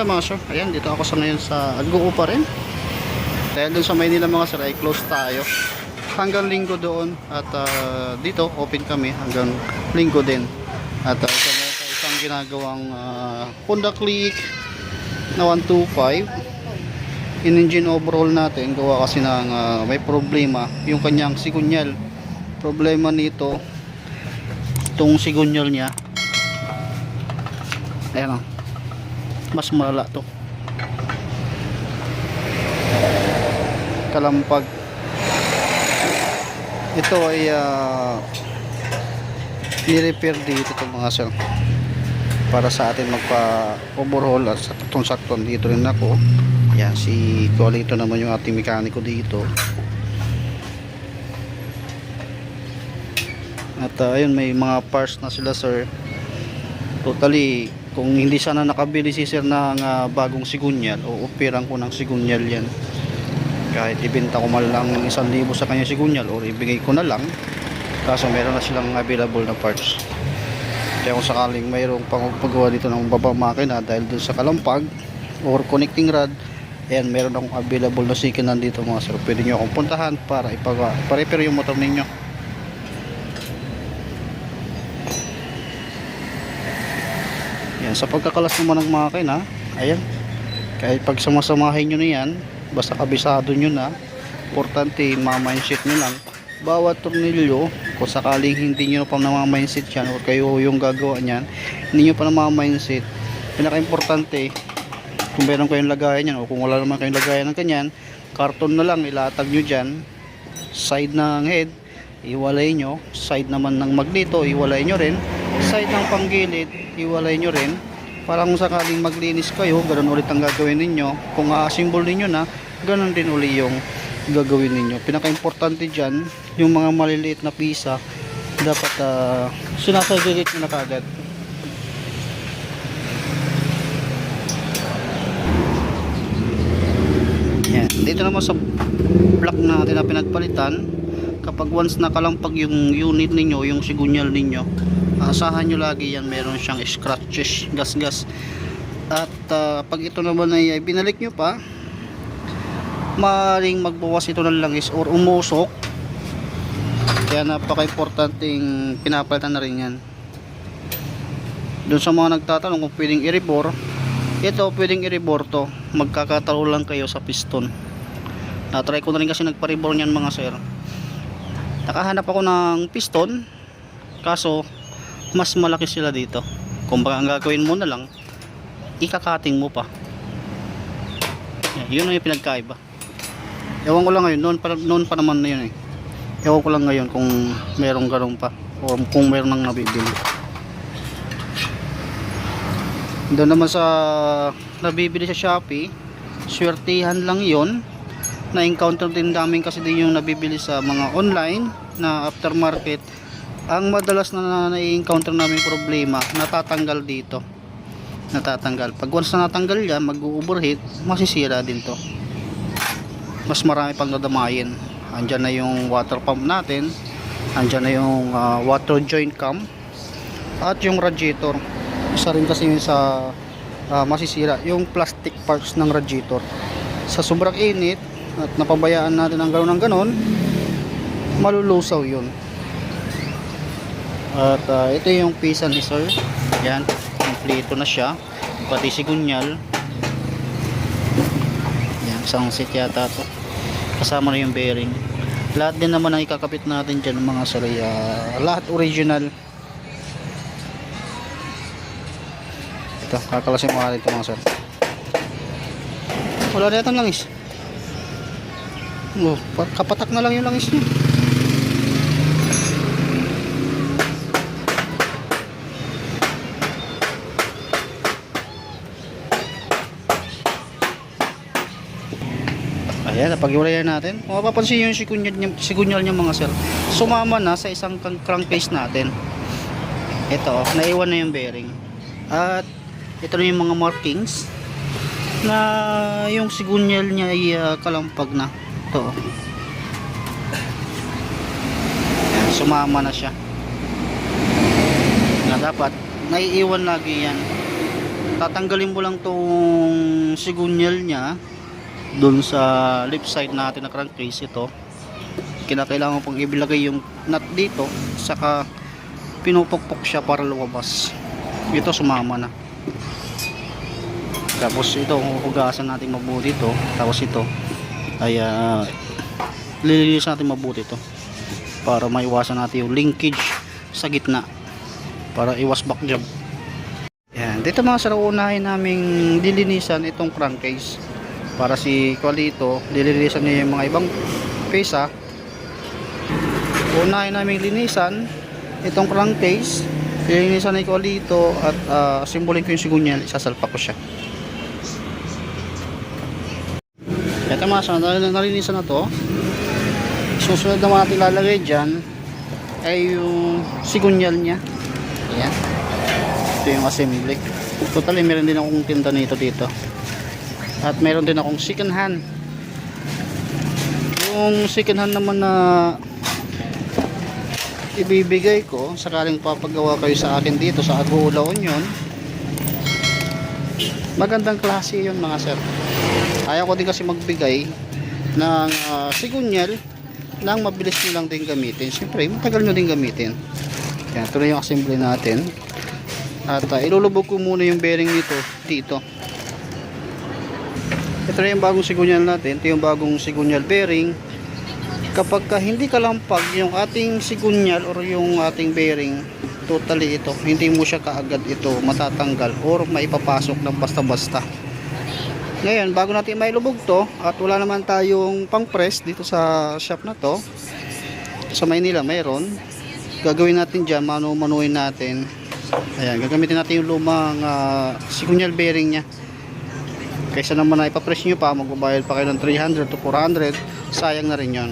lang mga sir. Ayan, dito ako sa ngayon sa Aguo pa rin. Dahil dun sa Maynila mga sir ay close tayo. Hanggang linggo doon. At ah, dito, open kami hanggang linggo din. At uh, tayo isang ginagawang ah, Honda Click na 125. In-engine overhaul natin. Gawa kasi ng ah, may problema. Yung kanyang sigunyal. Problema nito, itong sigunyal niya. Ayan o mas malala to. Kalampag. Ito ay uh, ni-repair dito to mga sir. Para sa atin magpa overhaul at saktong sakton dito rin ako. Yan si Colito naman yung ating mekaniko dito. At uh, ayun may mga parts na sila sir. Totally kung hindi sana nakabili si sir ng ah, bagong sigunyal o upiran ko ng sigunyal yan. Kahit ibenta ko man lang isang libo sa kanya sigunyal o ibigay ko na lang. Kaso meron na silang available na parts. Kaya kung sakaling mayroong pang paggawa dito ng babang makina dahil dun sa kalampag or connecting rod ayan meron akong available na sikin nandito mga sir. Pwede nyo akong puntahan para ipagawa pa-repair yung motor ninyo sa pagkakalas naman ng makina, ayan. Kahit pag samasamahin nyo na yan, basta kabisado nyo na, importante, ma-mindset nyo lang. Bawat tornilyo, kung sakaling hindi nyo pa na-mindset yan, o kayo yung gagawa nyan, hindi nyo pa na-mindset, pinaka-importante, kung meron kayong lagayan yan, o kung wala naman kayong lagayan ng kanyan, karton na lang, ilatag nyo dyan, side ng head, iwalay nyo, side naman ng magneto, iwalay nyo rin, side ng panggilid, iwalay nyo rin. Para kung sakaling maglinis kayo ganun ulit ang gagawin ninyo. Kung a-assemble ninyo na ganun din uli yung gagawin ninyo. Pinaka-importante dyan yung mga maliliit na pisa dapat uh, sinasagilid nyo na kagad yan. dito naman sa block natin na pinagpalitan kapag once nakalampag yung unit ninyo yung sigunyal ninyo asahan nyo lagi yan meron siyang scratches gas gas at ah, pag ito naman ay, binalik nyo pa maaaring magbawas ito ng langis or umusok. Kaya napaka importanteng pinapalitan na rin yan. Doon sa mga nagtatanong kung pwedeng i-rebore ito pwedeng i-rebore to. Magkakatalo lang kayo sa piston. Na-try ko na rin kasi nagpa-rebore niyan mga sir. Nakahanap ako ng piston kaso mas malaki sila dito. Kung ang gagawin mo na lang ikakating mo pa. Yun ang yung pinagkaiba ewan ko lang ngayon noon pa, noon pa naman na yun eh. Ewan ko lang ngayon kung merong ganun pa o kung meron nang nabibili. Doon naman sa nabibili sa Shopee swertihan lang yon na encounter din namin kasi din yung nabibili sa mga online na aftermarket ang madalas na na-encounter namin problema natatanggal dito. Natatanggal. Pag once na natanggal yan mag-overheat masisira din to. Mas marami pang dadamayin. Andyan na yung water pump natin. Andyan na yung ah, water joint cam. At yung radiator. Isa rin kasi yun sa ah, masisira. Yung plastic parts ng radiator. Sa sobrang init at napabayaan natin ang gano'n ng gano'n malulusaw yun at ah, ito yung pisa ni sir. Yan kompleto na siya. Pati sigunyal yan isang set yata to. Kasama na yung bearing. Lahat din naman ang ikakapit natin dyan mga sir ah, lahat original. Ito kakalasin mo natin ito mga sir. Wala na yata langis. Oh, pa- kapatak na lang yung langis niya Ayan, napag-iwalayan natin. Kung mapapansin yung sigunyal niya, sigunyal niya mga sir, sumama na sa isang crank- crankcase natin. Ito, naiwan na yung bearing. At ito na yung mga markings na yung sigunyal niya ay ah, kalampag na. Ito. oh. Ayan, sumama na siya. Na dapat, naiiwan lagi yan. tatanggalin mo lang tong sigunyal niya dun sa left side natin na crankcase ito. Kinakailangan pong ibilagay yung nut dito saka pinupukpok siya para lumabas. Ito sumama na. Tapos ito hugasan natin mabuti ito tapos ito ay uh, lilinis natin mabuti ito para maiwasan natin yung linkage sa gitna para iwas back job. Yan. Dito mga sir naming dilinisan itong crankcase para si Qualito dilinisan niya yung mga ibang pesa unahin naming linisan itong crankcase linisan ni Qualito at uh, simbolin ko yung sigunyal isasalpa ko siya Ito mga dahil nalinisan na to, susunod naman natin lalagay dyan ay yung sigunyal niya. Ayan. Ito yung assembly. Totally, meron din akong tinda nito dito. At meron din akong second hand. Yung second hand naman na ibibigay ko sakaling papagawa kayo sa akin dito sa Agula Union magandang klase yun mga sir. Ayaw ko din kasi magbigay ng uh, sigunyal nang mabilis nyo lang din gamitin. Syempre matagal nyo din gamitin. Yan na yung assembly natin. At uh, ilulubog ko muna yung bearing nito dito ito na yung bagong sigunyal natin ito yung bagong sigunyal bearing kapag ka hindi kalampag yung ating sigunyal or yung ating bearing totally ito hindi mo siya kaagad ito matatanggal or maipapasok ng basta basta ngayon, bago natin mailubog to at wala naman tayong pang press dito sa shop na to. Sa Maynila mayroon. Gagawin natin diyan, manu-manuin natin. Ayan, gagamitin natin yung lumang uh, sigunyal bearing niya. Kaysa naman na ipapress nyo pa, magbabayad pa kayo ng 300 to 400, sayang na rin yon.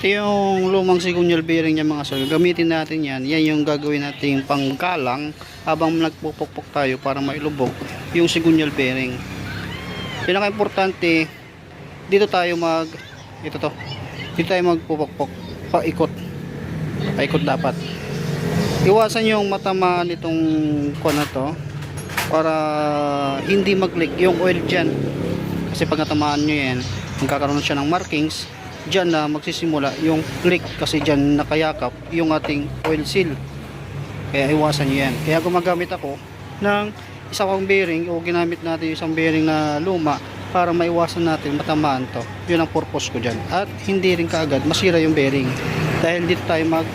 Ito yung lumang sigunyal bearing niya mga sir. Gamitin natin yan. Yan yung gagawin natin panggalang habang nagpupukpok tayo para mailubog yung sigunyal bearing. Pinaka-importante dito tayo mag ito to. Dito tayo magpupukpok paikot. Paikot dapat. Iwasan yung matamaan itong kuan na to para hindi mag-leak yung oil dyan. Kasi pag natamaan nyo yan, magkakaroon siya ng markings dyan na magsisimula yung leak kasi dyan nakayakap yung ating oil seal. Kaya iwasan nyo yan. Kaya gumagamit ako ng isang pang bearing o ginamit natin yung isang bearing na luma para maiwasan natin matamaan to. Yun ang purpose ko dyan. At hindi rin kaagad masira yung bearing. Dahil dito tayo mag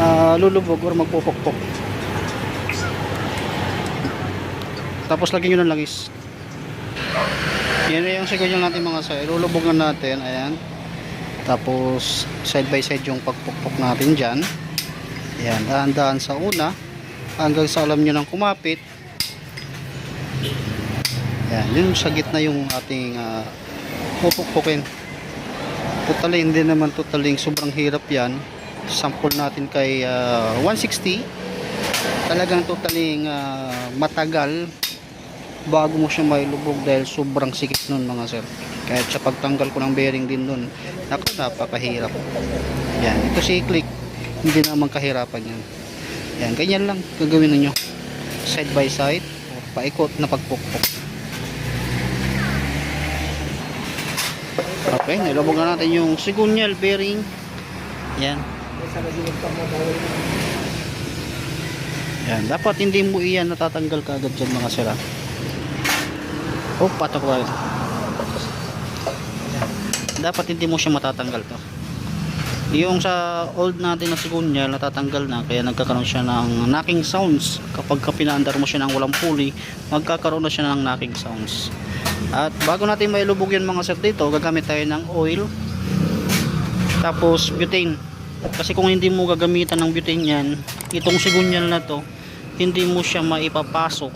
uh, lulubog or magpupukpok tapos lagyan nyo ng langis. Yan na yung sigunyal natin mga sa ilulubog na natin ayan. Tapos side by side yung pagpukpok natin dyan. Ayan dahan-dahan sa una. Hanggang sa alam nyo ng kumapit. Ayan yun sa gitna yung ating uh, pupukpukin. Totally hindi naman totally sobrang hirap yan. Sample natin kay uh, 160 talagang totally uh, matagal bago mo siya mailubog dahil sobrang sikip nun mga sir. Kahit sa pagtanggal ko ng bearing din nun ako napakahirap. Yan ito si click. Hindi naman kahirapan yan. Yan ganyan lang gagawin ninyo. Side by side paikot na pagpukpok. Okay nilubog na natin yung sigunyal bearing. Yan. Yan dapat hindi mo iyan natatanggal kaagad dyan mga sira oh patok ba dapat hindi mo siya matatanggal to. Yung sa old natin na sigunyal natatanggal na kaya nagkakaroon siya ng knocking sounds. Kapag ka pinaandar mo siya ng walang pulley magkakaroon na siya ng knocking sounds. At bago natin mailubog yan mga sir dito gagamit tayo ng oil tapos butane. Kasi kung hindi mo gagamitan ng butane yan itong sigunyal na to hindi mo siya maipapasok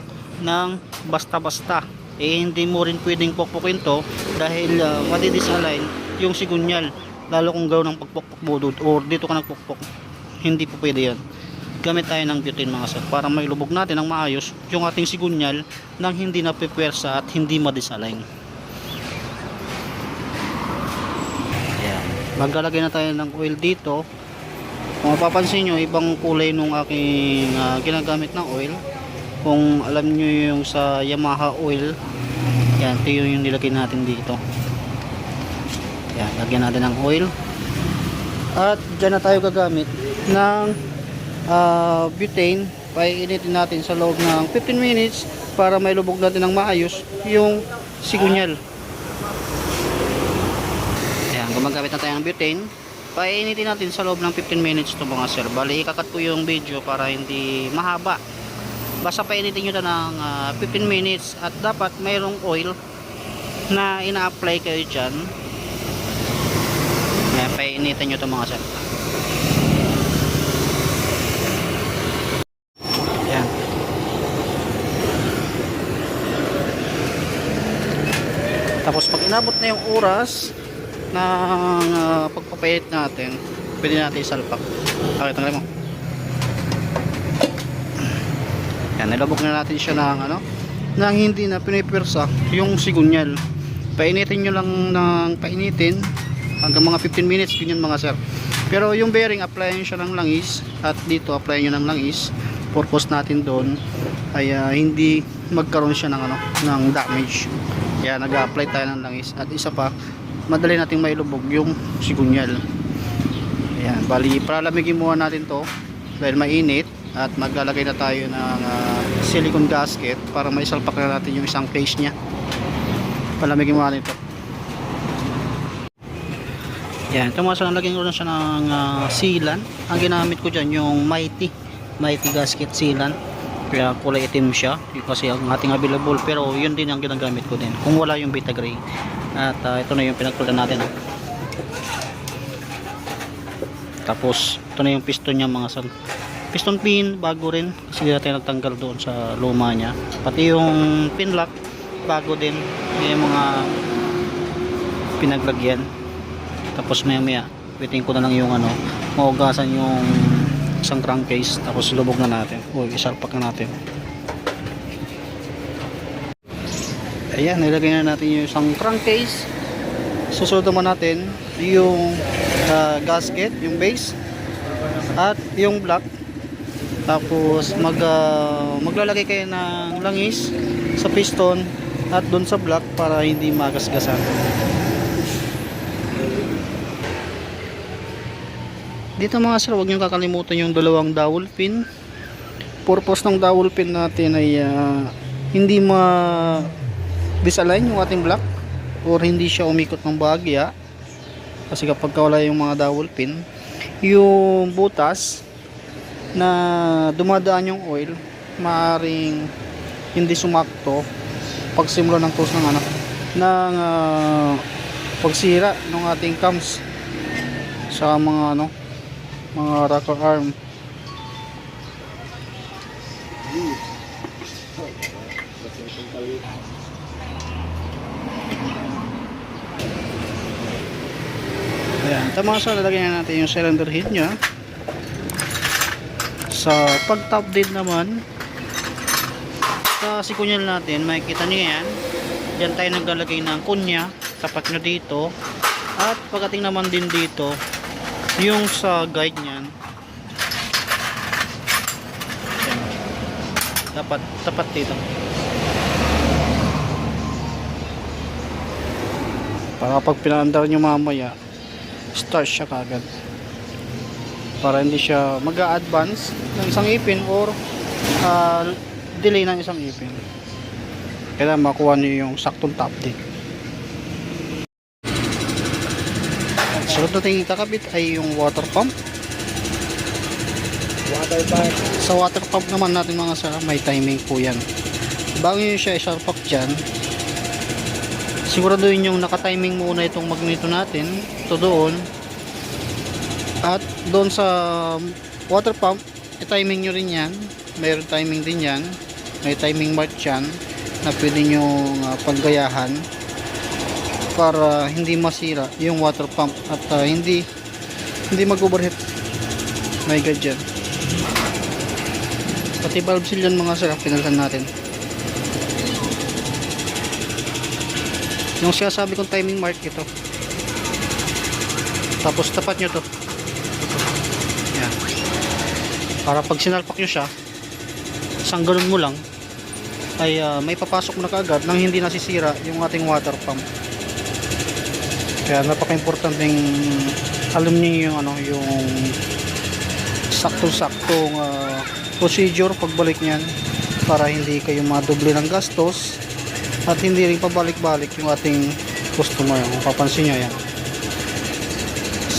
ng basta basta eh hindi mo rin pwedeng pukpukin to dahil uh, madidisalign yung sigunyal. Lalo kung gawin ng pagpukpok mo doon or dito ka nagpukpok hindi po pwede yan. Gamit tayo ng butane mga sir para mailubog natin ng maayos yung ating sigunyal nang hindi napipwersa at hindi madisalign. Ayan. maglalagay na tayo ng oil dito. Kung mapapansin nyo ibang kulay nung aking uh, ginagamit ng oil kung alam nyo yung sa Yamaha oil yan ito yung, nilagay natin dito yan lagyan natin ng oil at dyan na tayo gagamit ng ah, butane painitin natin sa loob ng 15 minutes para may lubog natin ng maayos yung sigunyal Ayan, gumagamit na tayo ng butane. Painitin natin sa loob ng 15 minutes to mga sir. Bali, ikakat ko yung video para hindi mahaba. Basta painitin nyo na ng ah, 15 minutes at dapat mayroong oil na ina-apply kayo dyan. Ayan, painitin nyo to mga sir. Ayan. Tapos pag inabot na yung oras ng uh, pagpapayit natin, pwede natin isalpak. Okay, tanggalin mo. Yan, nilabog na natin siya ng ano, nang hindi na pinipirsa yung sigunyal. Painitin nyo lang ng painitin hanggang mga 15 minutes ganyan mga sir. Pero yung bearing, applyan siya ng langis at dito applyan nyo ng langis. Purpose natin doon ay ah, hindi magkaroon siya ng ano, ng damage. Kaya nag-apply tayo ng langis at isa pa, madali nating mailubog yung sigunyal. Ayan, bali palamigin muna natin to dahil mainit at maglalagay na tayo ng ah, silicone gasket para maisalpak na natin yung isang case niya. Palamigin muna natin to. Yan, ito mga lagyan ko na siya ng ah, sealant. Ang ginamit ko dyan yung Mighty, Mighty gasket sealant. Kaya kulay itim siya, kasi ang ating available pero yun din ang ginagamit ko din. Kung wala yung Beta Gray. At ah, ito na yung pinagpultan natin. ah. Tapos ito na yung piston niya mga san. Piston pin bago rin kasi natin nagtanggal doon sa luma niya. Pati yung pin lock bago din. Yung mga pinaglagyan. Tapos maya maya waiting ko na lang yung ano maugasan yung isang crankcase tapos lubog na natin. Uy, isalpak na natin. Ayan, nilagay na natin yung isang crankcase. Susunod naman natin yung ah, gasket, yung base at yung block. Tapos mag ah, maglalagay kayo ng langis sa piston at doon sa block para hindi magasgasan. Dito mga sir, huwag niyo kakalimutan yung dalawang dowel pin. Purpose ng dowel pin natin ay ah, hindi ma disalign yung ating block or hindi siya umikot ng bahagya kasi kapag wala yung mga dowel pin yung butas na dumadaan yung oil maaring hindi sumakto pag simula ng close ng ano ng ah, pagsira ng ating cams sa mga ano mga rocker arm Ayan, tama sa lalagyan na natin yung cylinder head nya. Sa pag top dead naman, sa sikunyal natin, makikita nyo yan. Diyan tayo naglalagay ng kunya, tapat nyo dito. At pagdating naman din dito, yung sa guide niyan, Ayan. dapat tapat dito. Para pag pinaandar nyo mamaya, start siya kagad para hindi siya mag advance ng isang ipin or ah, delay ng isang ipin. Kailangan makuha niyo yung saktong top date sunod natin kakabit ay yung water pump. Water bag. sa water pump naman natin mga sa may timing po yan. Bago nyo siya isarpak dyan siguraduhin yung naka-timing muna itong magneto natin. Ito doon. At doon sa water pump i-timing nyo rin yan. Mayroon timing din yan. May timing mark yan na pwede nyo uh, paggayahan para hindi masira yung water pump at ah, hindi hindi mag-overheat. May gadget pati valve seal yan mga sir pinalitan natin. Yung sinasabi kong timing mark ito. Tapos tapat nyo to yan para pag sinalpak nyo siya isang ganun mo lang ay ah, may papasok na kaagad nang hindi nasisira yung ating water pump. Kaya napaka-importanteng alam niyo yung ano yung sakto-saktong ah, procedure pagbalik niyan para hindi kayo madoble ng gastos at hindi rin pabalik-balik yung ating customer. Kung papansin nyo yan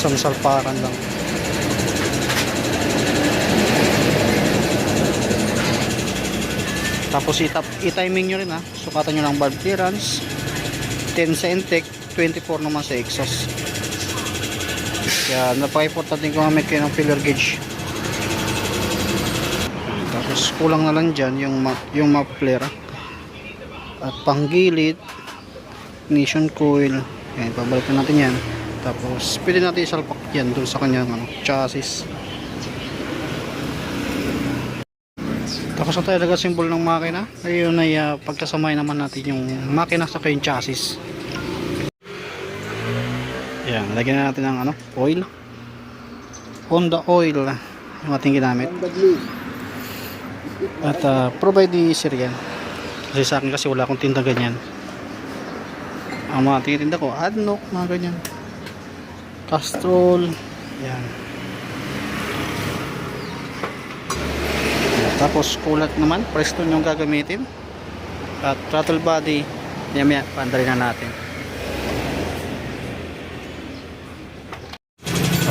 isang salpakan lang tapos i-timing nyo rin ha? Sukatan nyo ng valve clearance 10 sa intake 24 naman sa exhaust kaya napaka-importante gumamit kayo ng filler gauge. Tapos kulang na lang dyan yung, ma yung muffler at panggilid ignition coil. Yan, pabalik na natin yan. Tapos pwede natin isalpak yan dun sa kanyang ano, chassis tapos na tayo naga symbol ng makina ayun ay uh, pagkasamay naman natin yung makina sa kayong chassis. Yan lagyan na natin ng ano, oil. Honda oil yung ating ginamit. At uh, provide the serial kasi sa akin kasi wala akong tinda ganyan. Ang mga tinitinda ko adnok mga ganyan. Castrol yan tapos kulat naman Preston yung gagamitin. At throttle body yan pandarin na natin.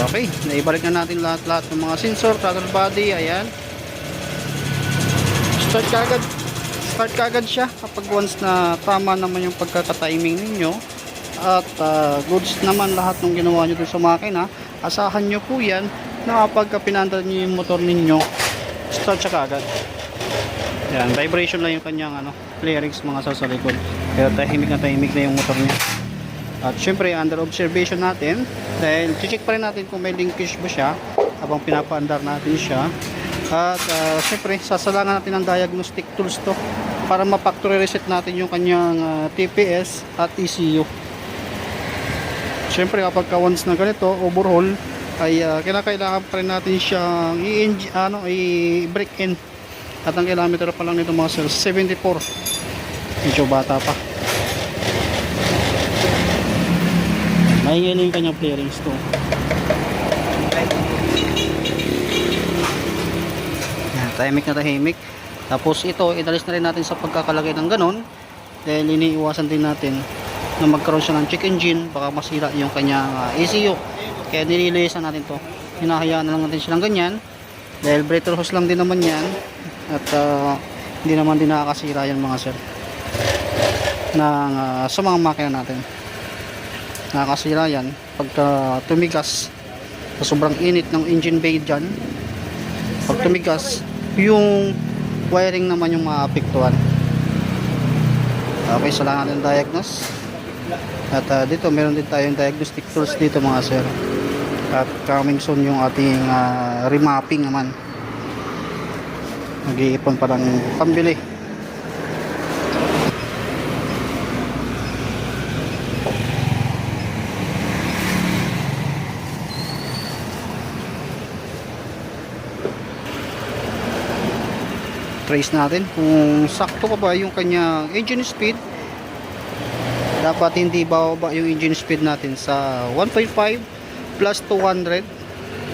Okay naibalik na natin lahat lahat ng mga sensor throttle body ayan. Start kagad start kagad siya kapag once na tama naman yung pagkakatiming ninyo. At ah, goods naman lahat ng ginawa nyo sa makina. Asahan nyo po yan na kapag pinandal nyo yung motor ninyo start siya kagad yan vibration lang yung kanyang ano clearings mga sa likod. Pero tahimik na tahimik na yung motor niya. At syempre under observation natin dahil check pa rin natin kung may linkage ba siya habang pinapaandar natin siya. At uh, syempre sasalangan natin ang diagnostic tools to para ma-factory reset natin yung kanyang ah, TPS at ECU syempre kapag ka once na ganito overhaul ay ah, kinakailangan pa rin natin siyang i- ano, i-break in at ang kilometer pa lang nito mga sir 74 medyo bata pa Mahingin yung kanyang clearings to. Yan, tahimik na tahimik. Tapos ito, inalis na rin natin sa pagkakalagay ng ganon. Dahil iniiwasan din natin na magkaroon siya ng check engine. Baka masira yung kanyang ah, ECU. Kaya nililisan natin to. Hinahayaan na lang natin silang ganyan. Dahil breather hose lang din naman yan. At ah, hindi naman din nakakasira yan mga sir. Ng, ah, sa mga makina natin nakakasira yan pagka tumigas sa sobrang init ng engine bay dyan pag tumigas yung wiring naman yung maapektuhan okay so lang natin diagnose at ah, dito meron din tayong diagnostic tools dito mga sir at coming soon yung ating ah, remapping naman. Nag-iipon pa ng pambili. Trace natin kung sakto ka ba yung kanya engine speed. Dapat hindi bababa yung engine speed natin sa 1.5 plus 200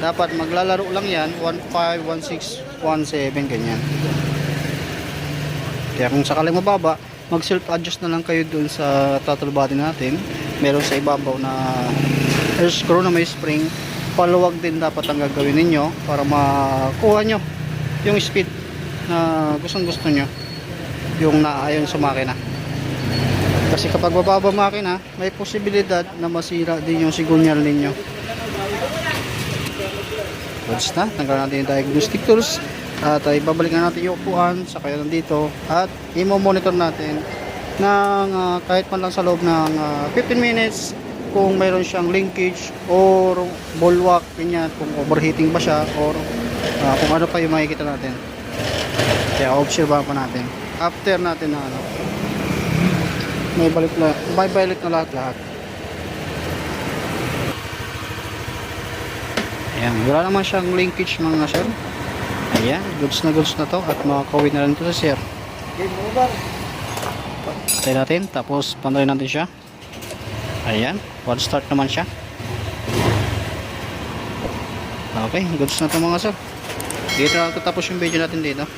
dapat maglalaro lang yan 1.5, 1.6, 1.7 ganyan. Kaya kung sakaling mababa mag self adjust na lang kayo dun sa throttle body natin. Meron sa ibabaw na air screw na may spring. Paluwag din dapat ang gagawin ninyo para makuha nyo yung speed na gustong gusto nyo. Yung naayon sa makina. Kasi kapag mababa makina may posibilidad na masira din yung sigunyal ninyo goods na tanggal natin yung diagnostic tools at uh, ibabalikan natin yung upuan sa kaya nandito at imo-monitor natin ng ah, kahit man lang sa loob ng ah, 15 minutes kung mayroon siyang linkage or bulwark ganyan kung overheating ba siya or ah, kung ano pa yung makikita natin kaya obserbahan pa natin. After natin na ano, may balik na, may balik na lahat lahat. Ayan, wala naman siyang linkage mga sir. Ayan, goods na goods na to at makakawin na rin to sa sir. Patay natin, tapos panday natin siya. Ayan, one start naman siya. Okay, goods na to mga sir. Dito na tapos yung video natin dito.